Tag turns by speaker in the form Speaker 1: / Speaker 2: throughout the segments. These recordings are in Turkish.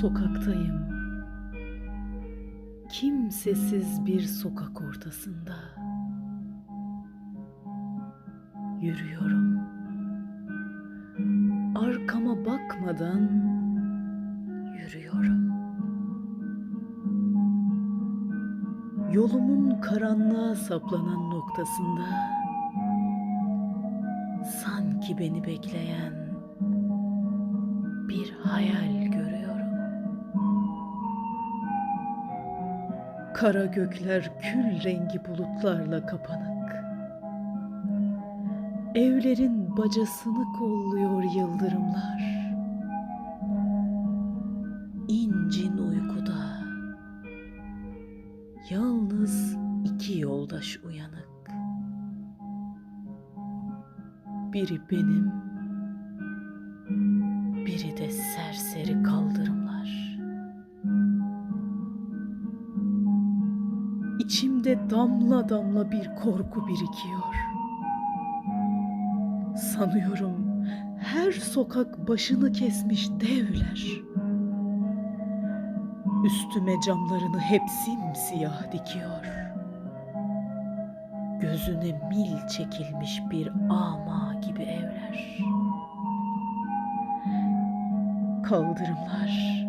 Speaker 1: Sokaktayım. Kimsesiz bir sokak ortasında. Yürüyorum. Arkama bakmadan yürüyorum. Yolumun karanlığa saplanan noktasında sanki beni bekleyen bir hayal görüyorum. Kara gökler kül rengi bulutlarla kapanık. Evlerin bacasını kolluyor yıldırımlar. İncin uykuda. Yalnız iki yoldaş uyanık. Biri benim, biri de serseri kaldırımlar. İçimde damla damla bir korku birikiyor. Sanıyorum her sokak başını kesmiş devler. Üstüme camlarını hep simsiyah dikiyor. Gözüne mil çekilmiş bir ama gibi evler. Kaldırımlar,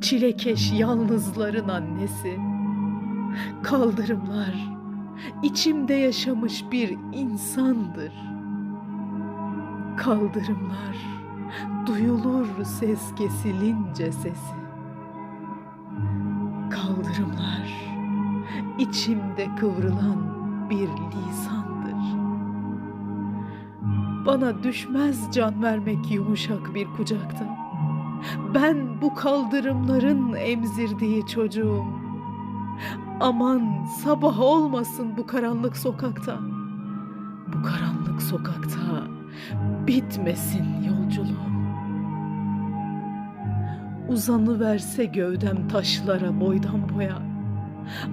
Speaker 1: çilekeş yalnızların annesi. Kaldırımlar, içimde yaşamış bir insandır. Kaldırımlar, duyulur ses kesilince sesi. Kaldırımlar, içimde kıvrılan bir lisandır. Bana düşmez can vermek yumuşak bir kucakta. Ben bu kaldırımların emzirdiği çocuğum. Aman sabah olmasın bu karanlık sokakta. Bu karanlık sokakta bitmesin yolculuğum. Uzanıverse gövdem taşlara boydan boya.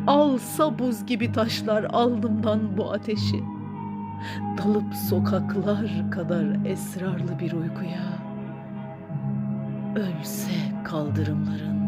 Speaker 1: Alsa buz gibi taşlar alnımdan bu ateşi. Dalıp sokaklar kadar esrarlı bir uykuya. Ölse kaldırımların